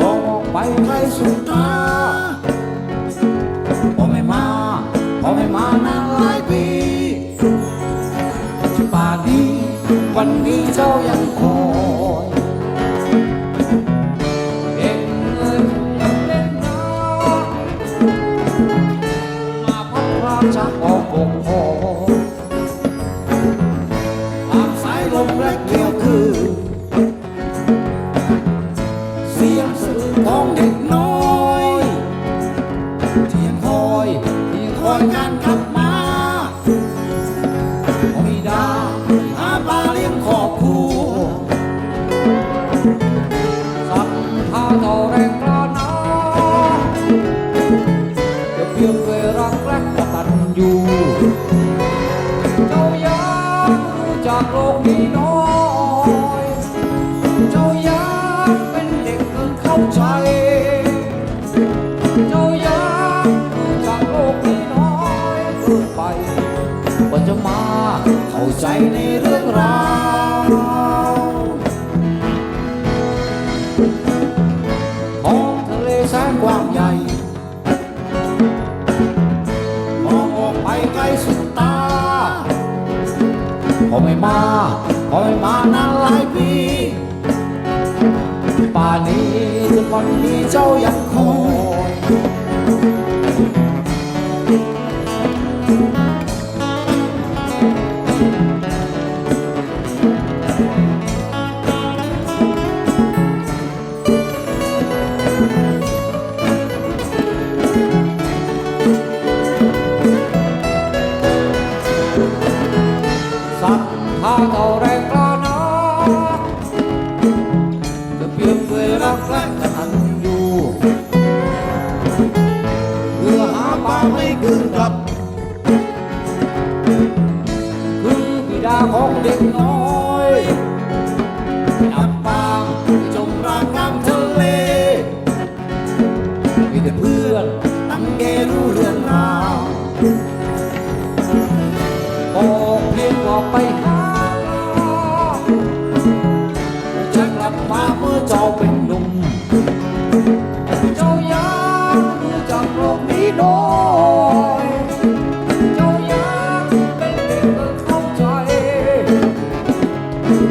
มองออกไปใครสุดตาพอไม่มาพอไม่มานานหลายปีป่านนี้วันนี้เจ้ายังคง จักโลกนี้น้อย เจ้ายังเป็นเด็กเกินเข้าใจ เจ้ายังจักโลกนี้น้อยเกินไปกว่าจะมาเข้าใจในเรื่องราวท้องทะเลแสนกว้างใหญ่ มองออกไปไกลสุดตาพ อไม่มาพอไม่มานานหลายปีป่านนี้จนวันนี้เจ้ายังคอ แต่เพื่อนตั้งเกรู้เรื่องราวบอกเพียงบอกไปหาจะกลับมาเมื่อเจ้าเป็นหนุ่ม เจ้ายังรู้จักโลกนี้น้อยเจ้ายังเป็นเด็กเกินเข้าใจ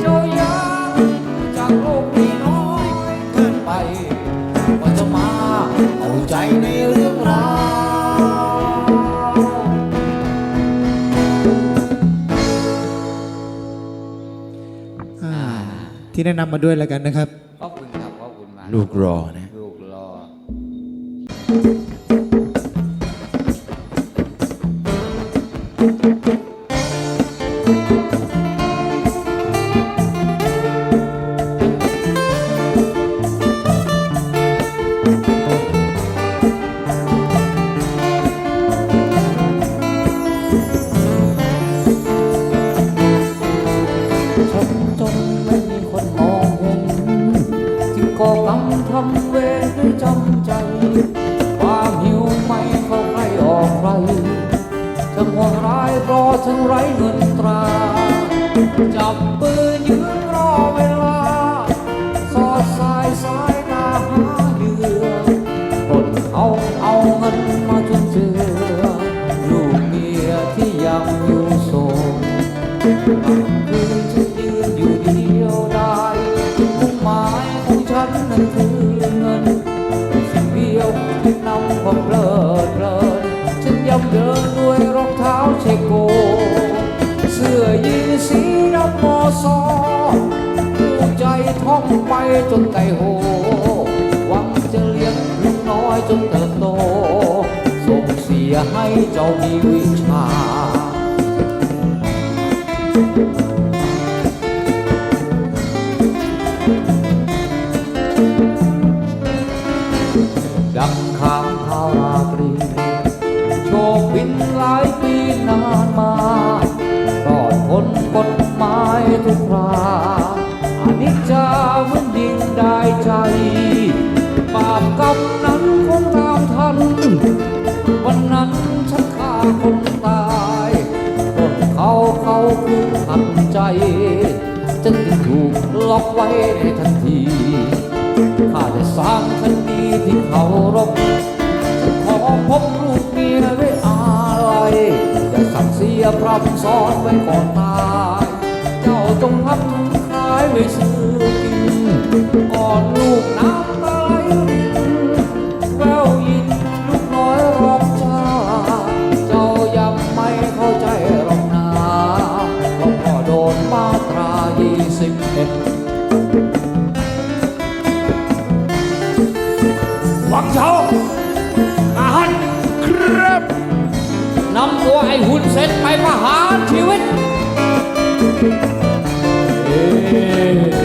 เจ้ายังจักโลกนี้น้อยเกินไปกว่าจะมา ที่แนะนำมาด้วยแล้วกันนะครับ ขอบคุณครับขอบคุณมากลูกรอนะ ลูกรอ องไปจนไกลโหหวังจะเลี้ยงลูกน้อยจนเติบโต ส่งเสียให้เจ้ามีวิชาดังข้างข้าวราตรีโชคบินหลายปีนานมา จจามันยิ่งได้ใจบาปกรรมนั้นคงตามทัน วันนั้นฉันฆ่าคนตายปลดเขาเขาคือหันใจ ฉันจึงถูกล็อกไว้ในทันทีข้าได้สร้างคดีที่เคารพฉันขอพบลูกเมียด้วยอะไรอย่าสั่งเสียพร่ำสอนไว้ก่อนตา วังเช้าอาหารครับนำตัวไอ้หุ่นเสร็จไปประหารชีวิตเอ๊ะ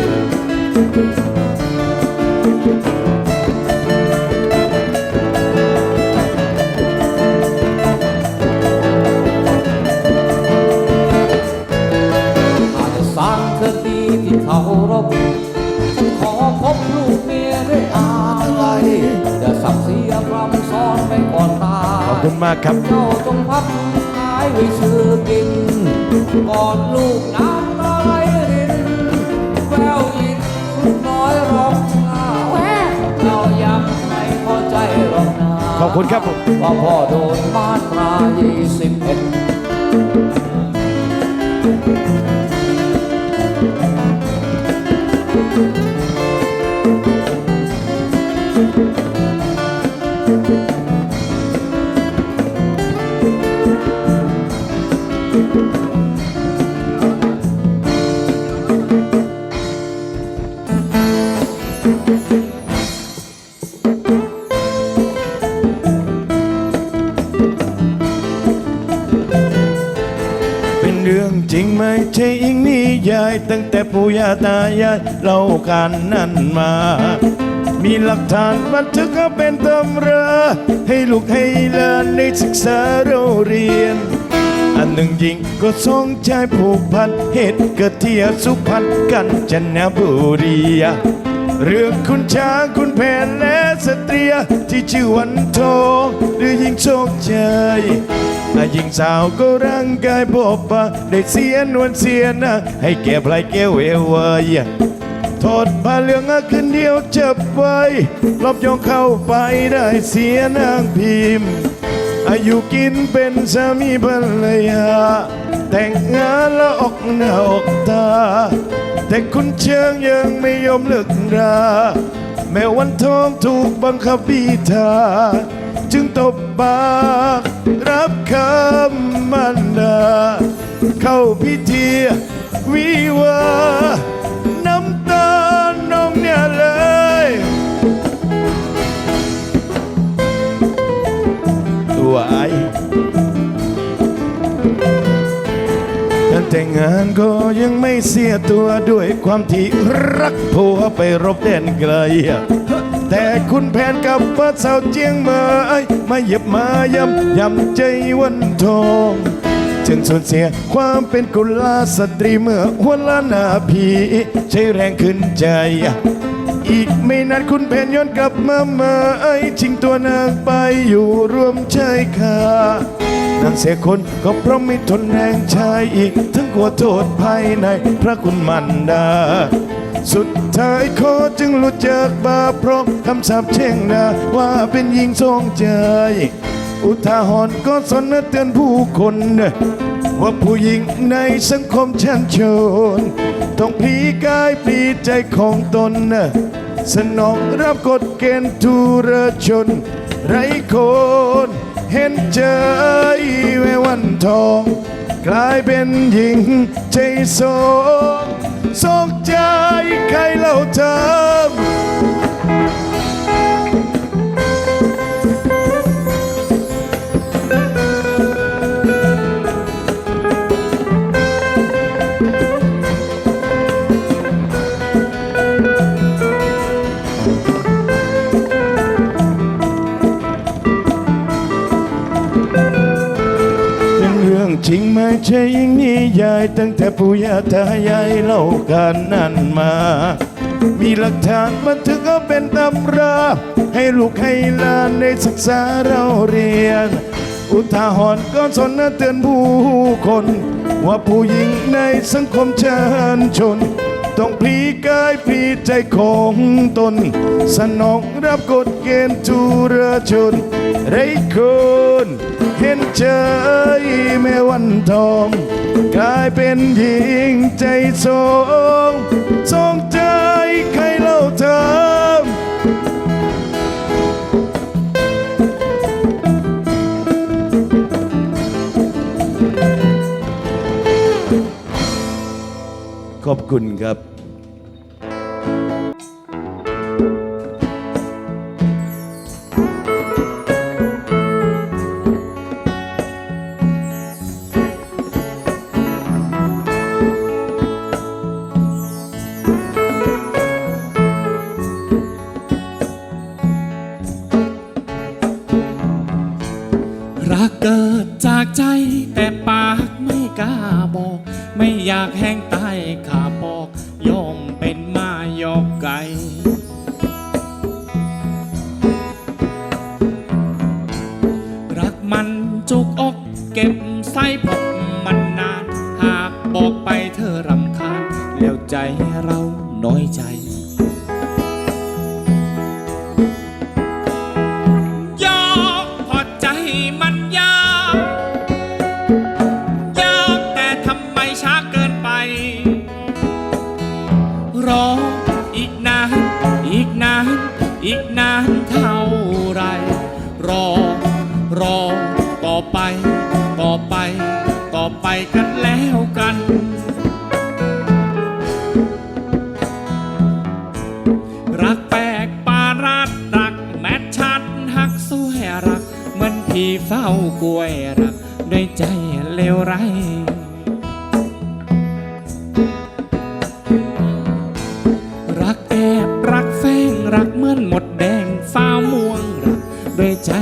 อาจจะสร้างเธอดีที่เขารบขอพบลูกุณมากครับเจ้าจงพับท้ายไว้ชื่อกินก่อนลูกน้ำลาลรินแววอินคุณน้อยร้องเล่าเรายังไม่พอใจรอกนาขอบคุณครับว่าพ่อโดนมาตรายี่สิบเอ็ด รื่องจริงไม่ใช่อิงนิยาย ตั้งแต่ปู่ย่าตายายเล่ากันนั่นมา มีหลักฐานบันทึกเอาเป็นตำราให้ลูกให้หลานได้ศึกษาเราเรียน อันหนึ่งยิงก็ทรงใจผูกพันเหตุเกิดที่สุพรรณกันจันทบุรีเรื่องคุณช้างคุณแผนและสตรีที่ชื่อวันทองหรือยิงโชคชัย ถ้ายิงสาวก็ร่างกายบอบบางได้เสียนวลเสียหนะ ให้แก่พลายแก้วเอวายทอดผ้าเหลืองขึ้นเดียวเจ็บไว้รอบยองเข้าไปได้เสียนางพิมพ์อายุกินเป็นสามีภรรยา แต่งงานแล้วออกหน้าออกตา แต่คุณเชิงยังไม่ยอมเลิกรา แม้วันทองถูกบังคับบีทา จึงตบปากรับคำมันดา เข้าพิธีวิวาน้ำตาน้องเนี่ยเลย ตัวไอการแต่งงานก็ยังไม่เสียตัวด้วยความที่รักผัวไปรบแดนไกล แต่คุณแผนกับป้าสาวเจียงเมาไอมาเหยียบมายำยำใจวันทองจึงสูญเสียความเป็นกุลาสตรีเมื่อหัวลานาพีใช้แรงขึ้นใจ อีกไม่นานคุณแผนย้อนกลับมาเมาไอ้ชิงตัวนางไปอยู่รวมชายคานางเสียคนก็เพราะไม่ทนแรงชายอีกทั้งกลัวโทษภายในพระคุณมันดา สุดท้ายขอจึงหลุดจากบาปเพราะคำสาปเช่งนาว่าเป็นหญิงทรงใจ อุทาหรณ์ก็สอนเตือนผู้คน ว่าผู้หญิงในสังคมชั้นชน ต้องพลีกายปลีใจของตน สนองรับกฎเกณฑ์ทุรชน ไรคนเห็นใจแวววันทอง กลายเป็นหญิงใจโศ ช่ยิ่งนิยายตั้งแต่ปู่ย่าตายายเล่ากันนั่นมา มีหลักฐานบันทึกเอาเป็นตำรา ให้ลูกให้หลานได้ศึกษาเราเรียน อุทาหรณ์ก็สอนเตือนผู้คน ว่าผู้หญิงในสังคมชนชน ต้องพลีกายพลีใจของตน สนองรับกฎเกณฑ์จุรชนไรคนเห็นใจ แม่วันทอง กลายเป็นหญิงใจสงสองใจใครเล่าเธอขอบคุณครับ กเก็บไส้ผมมันนาน หากบอกไปเธอรำคาญแล้วใจเราน้อยใจ ยอกพอใจมันยากยากแต่ทำไมช้าเกินไป รออีกนาน อีกนาน อีกนานเท่า ไปกันแล้วกัน รักแปลกปารัดรักแมทชัดหักสวยรัก เหมือนพี่เฝ้ากล้วยรัก ด้วยใจเลวไรายรักแอบรักแฝงรักเหมือนหมดแดงฟ้าม่วงรัก ด้วยใจ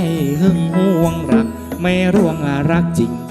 หึงห่วงรัก ไม่ร่วงรักจริง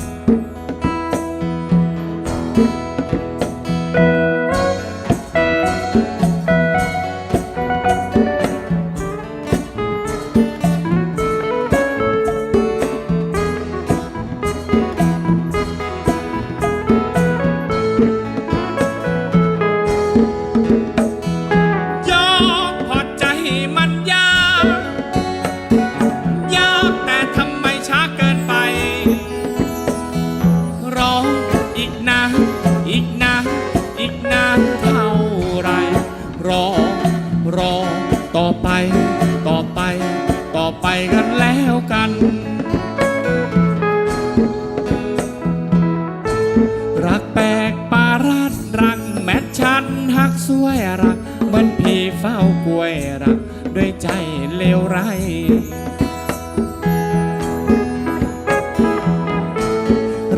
วยรักเหมือนพี่เฝ้ากล้วยรัก ด้วยใจเลวไราย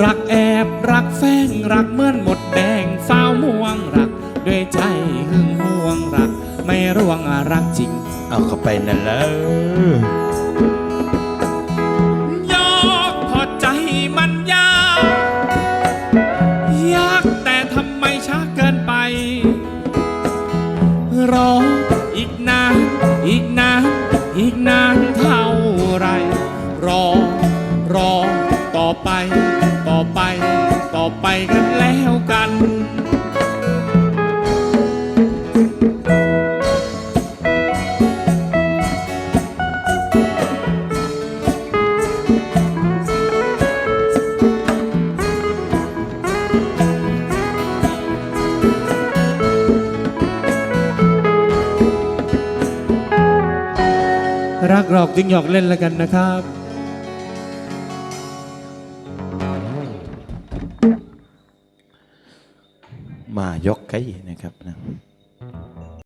รักแอบรักแฝงรักเหมือนหมดแดงเฝ้าม่วงรัก ด้วยใจหึงห่วงรัก ไม่ร่วงรักจริง เอาเข้าไปนั่นเลย ไปกันแล้วกันรักหรอกจึงหยอกเล่นแล้วกันนะครับ ยกไก่นะครับนะ